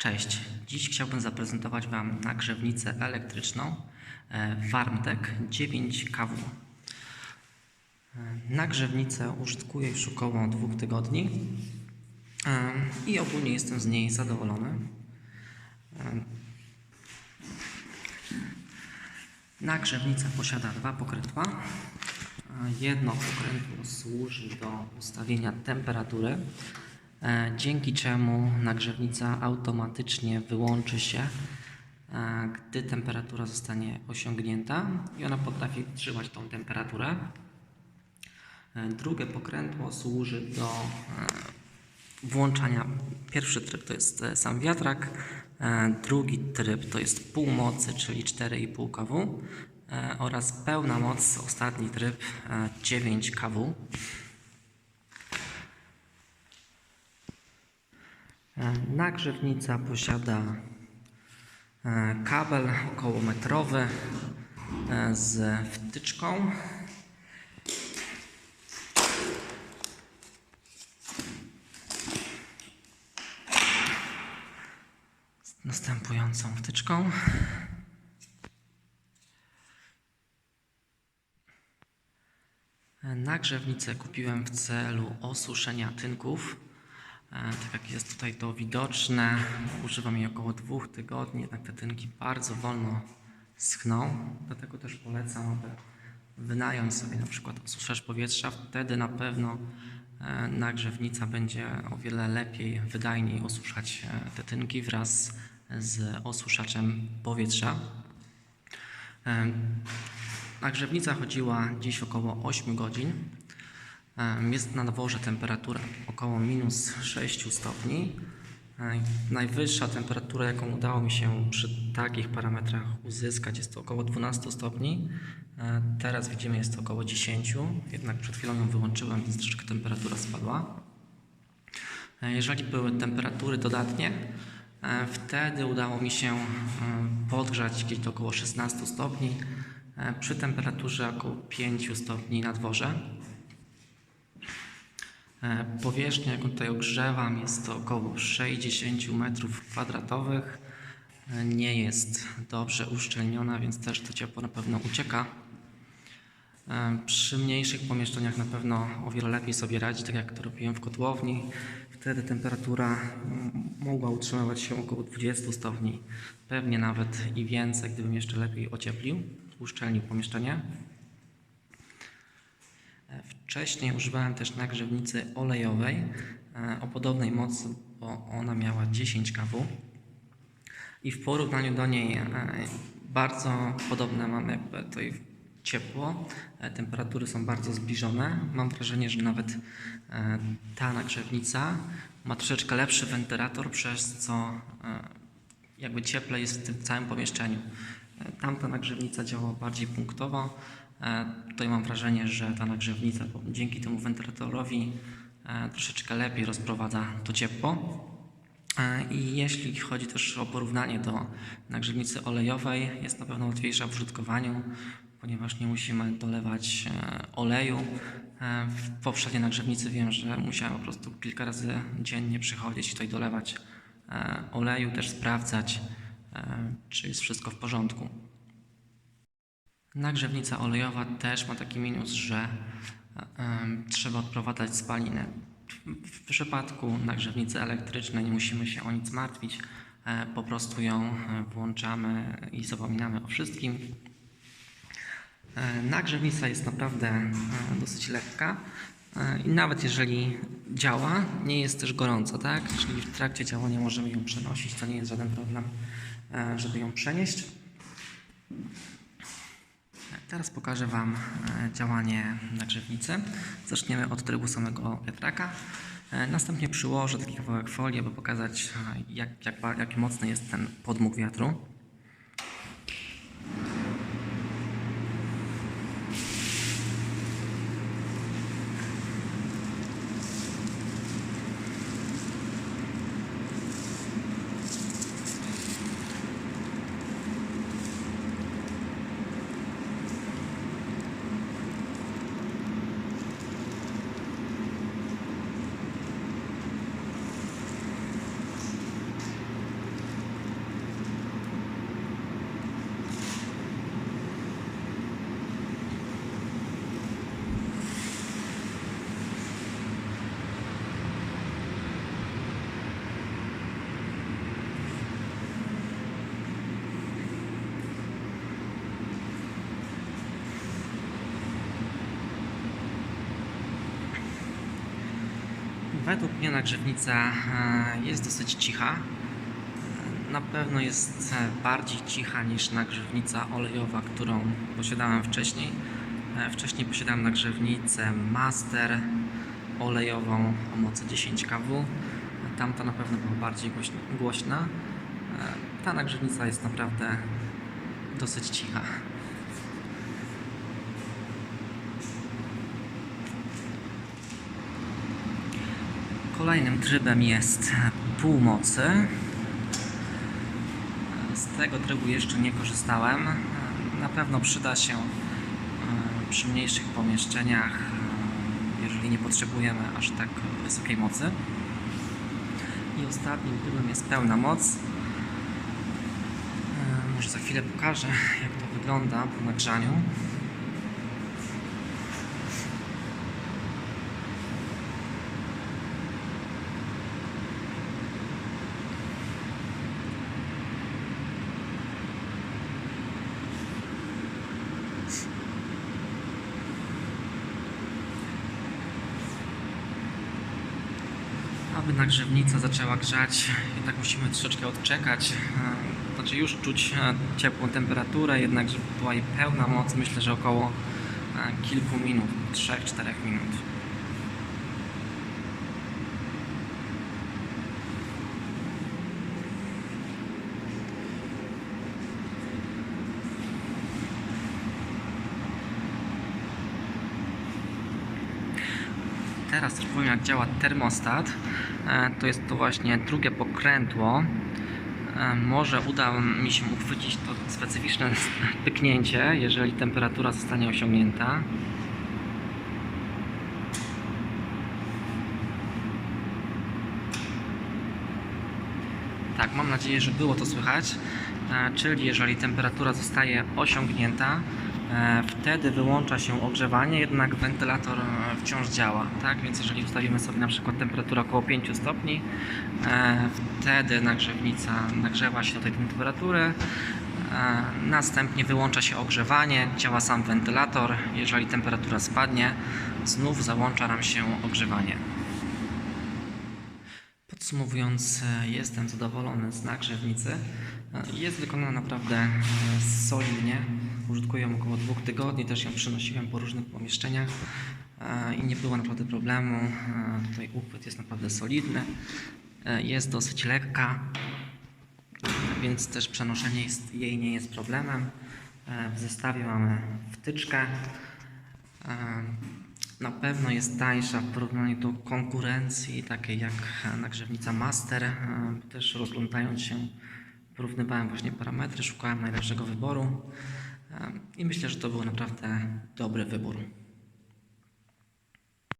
Cześć, dziś chciałbym zaprezentować Wam nagrzewnicę elektryczną e, Warmtek 9 kW. E, Nagrzewnicę użytkuję już około dwóch tygodni e, i ogólnie jestem z niej zadowolony. Nagrzewnica posiada dwa pokrętła. Jedno pokrętło służy do ustawienia temperatury, dzięki czemu nagrzewnica automatycznie wyłączy się, e, gdy temperatura zostanie osiągnięta i ona potrafi utrzymać tą temperaturę. E, Drugie pokrętło służy do e, włączania. Pierwszy tryb to jest e, sam wiatrak, e, drugi tryb to jest pół mocy, czyli 4,5 kW e, oraz pełna moc, ostatni tryb e, 9 kW. Nagrzewnica posiada e, kabel około metrowy e, z wtyczką z następującą wtyczką. Nagrzewnicę kupiłem w celu osuszenia tynków. Tak jak jest tutaj to widoczne, używam jej około dwóch tygodni, jednak te tynki bardzo wolno schną. Dlatego też polecam, aby wynająć sobie na przykład osuszacz powietrza. Wtedy na pewno e, nagrzewnica będzie o wiele lepiej, wydajniej osuszać e, te tynki wraz z osuszaczem powietrza. E, Nagrzewnica chodziła dziś około 8 godzin. Jest na dworze temperatura około minus 6 stopni. Najwyższa temperatura, jaką udało mi się przy takich parametrach uzyskać, jest to około 12 stopni. E, Teraz widzimy, jest to około 10, jednak przed chwilą ją wyłączyłem, więc troszeczkę temperatura spadła. E, Jeżeli były temperatury dodatnie, e, wtedy udało mi się podgrzać gdzieś do około 16 stopni przy temperaturze około 5 stopni na dworze. E, Powierzchnia, jaką tutaj ogrzewam, jest to około 60 m2. E, Nie jest dobrze uszczelniona, więc też to ciepło na pewno ucieka. E, Przy mniejszych pomieszczeniach na pewno o wiele lepiej sobie radzi, tak jak to robiłem w kotłowni. Wtedy temperatura mm, mogła utrzymywać się około 20 stopni, pewnie nawet i więcej, gdybym jeszcze lepiej ocieplił, uszczelnił pomieszczenie. Wcześniej używałem też nagrzewnicy olejowej e, o podobnej mocy, bo ona miała 10 kW. I w porównaniu do niej e, bardzo podobne mam jakby tutaj ciepło. E, Temperatury są bardzo zbliżone. Mam wrażenie, że nawet ta nagrzewnica ma troszeczkę lepszy wentylator, przez co jakby cieplej jest w tym całym pomieszczeniu. Tamta nagrzewnica działa bardziej punktowo. E, Tutaj mam wrażenie, że ta nagrzewnica dzięki temu wentylatorowi e, troszeczkę lepiej rozprowadza to ciepło. E, I jeśli chodzi też o porównanie do nagrzewnicy olejowej, jest na pewno łatwiejsza w użytkowaniu, ponieważ nie musimy dolewać oleju. W poprzedniej nagrzewnicy wiem, że musiałem po prostu kilka razy dziennie przychodzić i tutaj dolewać oleju, też sprawdzać, czy jest wszystko w porządku. Nagrzewnica olejowa też ma taki minus, że e, trzeba odprowadzać spalinę. W- przypadku nagrzewnicy elektrycznej nie musimy się o nic martwić, e, po prostu ją e, włączamy i zapominamy o wszystkim. Nagrzewnica jest naprawdę dosyć lekka i nawet jeżeli działa, nie jest też gorąco, tak? Czyli w trakcie działania możemy ją przenosić, to nie jest żaden problem, żeby ją przenieść. Teraz pokażę Wam e, działanie nagrzewnicy. Zaczniemy od trybu samego wiatraka. E, Następnie przyłożę taki kawałek folii, aby pokazać, e, jak, jak, jak mocny jest ten podmuch wiatru. Według mnie nagrzewnica e, jest dosyć cicha. E, Na pewno jest e, bardziej cicha niż nagrzewnica olejowa, którą posiadałem wcześniej. Wcześniej posiadałem nagrzewnicę Master olejową o mocy 10 kW. Tamta na pewno była bardziej głośn- głośna. Ta nagrzewnica jest naprawdę dosyć cicha. Kolejnym trybem jest półmocy. Z tego trybu jeszcze nie korzystałem. Na pewno przyda się e, przy mniejszych pomieszczeniach, e, jeżeli nie potrzebujemy aż tak wysokiej mocy. I ostatnim trybem jest pełna moc. E, Może za chwilę pokażę, jak to wygląda po nagrzaniu. Aby nagrzewnica zaczęła grzać, jednak musimy troszeczkę odczekać. E, Znaczy już czuć e, ciepłą temperaturę, jednak żeby była jej pełna moc, myślę, że około e, kilku minut, 3-4 minut. Teraz też powiem jak działa termostat. E, To jest to właśnie drugie pokrętło. E, Może uda mi się uchwycić to specyficzne pyknięcie, jeżeli temperatura zostanie osiągnięta. Tak, mam nadzieję, że było to słychać. E, Czyli jeżeli temperatura zostaje osiągnięta, wtedy wyłącza się ogrzewanie, jednak wentylator e, wciąż działa. Tak, więc jeżeli ustawimy sobie na przykład temperaturę około 5 stopni, e, wtedy nagrzewnica nagrzewa się do tej temperatury. e, Następnie wyłącza się ogrzewanie, działa sam wentylator. Jeżeli temperatura spadnie, znów załącza nam się ogrzewanie. Podsumowując, e, jestem zadowolony z nagrzewnicy. E, Jest wykonana naprawdę e, solidnie. Użytkuję ją około dwóch tygodni, też ją przynosiłem po różnych pomieszczeniach e, i nie było naprawdę problemu. E, Tutaj uchwyt jest naprawdę solidny. E, Jest dosyć lekka, więc też przenoszenie jest, jej nie jest problemem. W zestawie mamy wtyczkę. Na pewno jest tańsza w porównaniu do konkurencji, takiej jak nagrzewnica Master. Też rozglądając się, porównywałem właśnie parametry, szukałem najlepszego wyboru i myślę, że to był naprawdę dobry wybór.